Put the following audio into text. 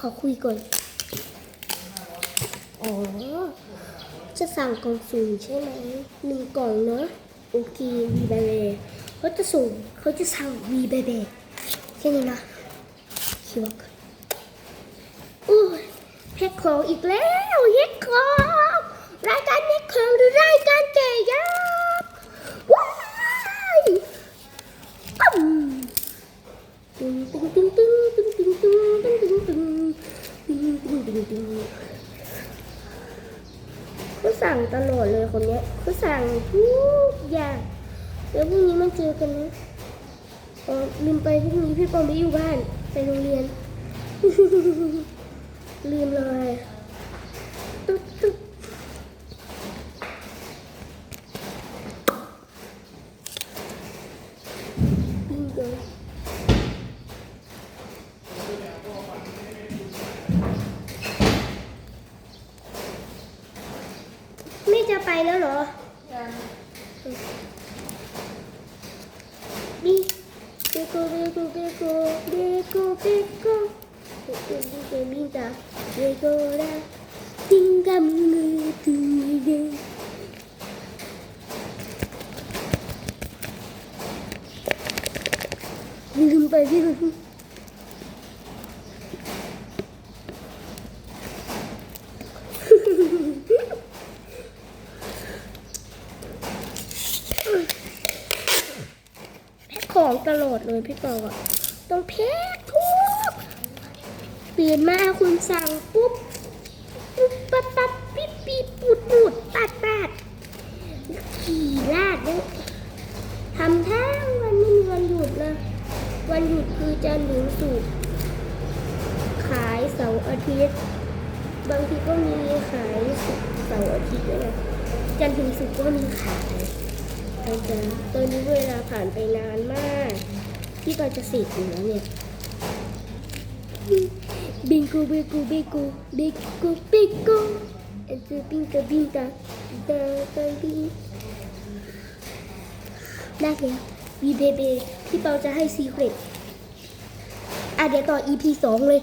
ขอคุยก่อน อ๋อ จะสั่งกล่องสุ่มใช่ไหมหนึ่งกล่องเนาะ โอเควีบาเบเขาจะส่งเขาจะสั่งวีบาเบแค่นี้นะคิดว่าก่อนโอ้ยแพ็คของอีกแล้วแพ็คของรายการแพ็คของหรือรายการแก่ยักษ์ว้ายตึงตึงตึงตึงตึงตึง ตึงตึงเขาสั่งตลอดเลยคนเนี้ยเขาสั่งทุกอย่างเดี๋ยวพรุ่งนี้มาเจอกันนะอ๋อลืมไปพรุ่งนี้พี่ปอมไม่อยู่บ้านไปโรงเรียน ลืมเลยตุ๊บตุ๊บงโก ไม่จะไปแล้วเหรอบีเบโกเบโกเบโกเบโกเบโกเบโกเบโกบิงกาเบโกราบิงกามือตูเดลืมไปพี่ลืม แพ็ค ของตลอดเลยพี่ปออะต้องแพ็คทุกตื่ยนมาคุณสั่งปุ๊บปุ๊บปั๊บปั๊บปิ๊บปิ๊บปูดปูดปาดปาดขี่ลาดเนี่ยทำทั้งวันไม่มีวันหยุดเลยวันหยุดคือจันทร์ถึงศุกร์ขายเสาร์อาทิตย์ บางทีก็มีขายเสาร์อาทิตย์ด้วยนะจันทร์ถึงศุกร์ก็มีขาย อาจารย์ตอนนี้เวลาผ่านไปนานมาก ที่เราจะเสร็จอยู่แล้วเนี่ย บิงกูบิงกูบิงกูบิงกูบิงกูเอ็นจูบิงกาบิงกาดาดาบิงได้แล้ววีเบเบพี่เปาจะให้ซีเครตอะเดี๋ยวต่อ EP สองเลย